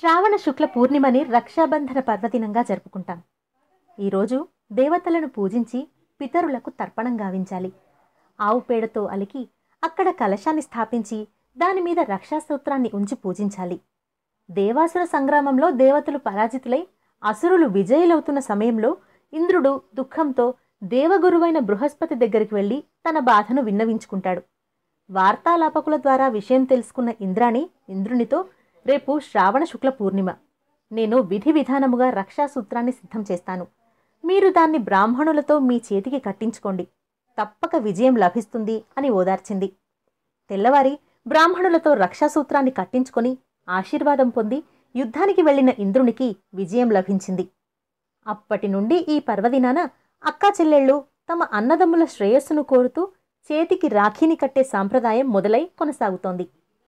శ్రావణ శుక్ల పూర్ణిమని రక్షాబంధన పర్వదినంగా జరుపుకుంటాం. ఈరోజు దేవతలను పూజించి పితరులకు తర్పణం గావించాలి. ఆవు పేడతో అలికి అక్కడ కలశాన్ని స్థాపించి దాని మీద రక్షాసూత్రాన్ని ఉంచి పూజించాలి. దేవాసుర సంగ్రామంలో దేవతలు పరాజితులై అసురులు విజయులవుతున్న సమయంలో ఇంద్రుడు దుఃఖంతో దేవగురువైన బృహస్పతి దగ్గరికి వెళ్ళి తన బాధను విన్నవించుకుంటాడు. వార్తాలాపకుల ద్వారా విషయం తెలుసుకున్న ఇంద్రాణి ఇంద్రునితో రేపు శ్రావణ శుక్ల పూర్ణిమ. నేను విధి విధానముగా రక్షాసూత్రాన్ని సిద్ధం చేస్తాను. మీరు దాన్ని బ్రాహ్మణులతో మీ చేతికి కట్టించుకోండి. తప్పక విజయం లభిస్తుంది అని ఓదార్చింది. తెల్లవారి బ్రాహ్మణులతో రక్షాసూత్రాన్ని కట్టించుకొని ఆశీర్వాదం పొంది యుద్ధానికి వెళ్ళిన ఇంద్రునికి విజయం లభించింది. అప్పటి నుండి ఈ పర్వదినాన అక్కా చెల్లెళ్ళు తమ అన్నదమ్ముల శ్రేయస్సును కోరుతూ చేతికి రాఖీని కట్టే సాంప్రదాయం మొదలై కొనసాగుతోంది.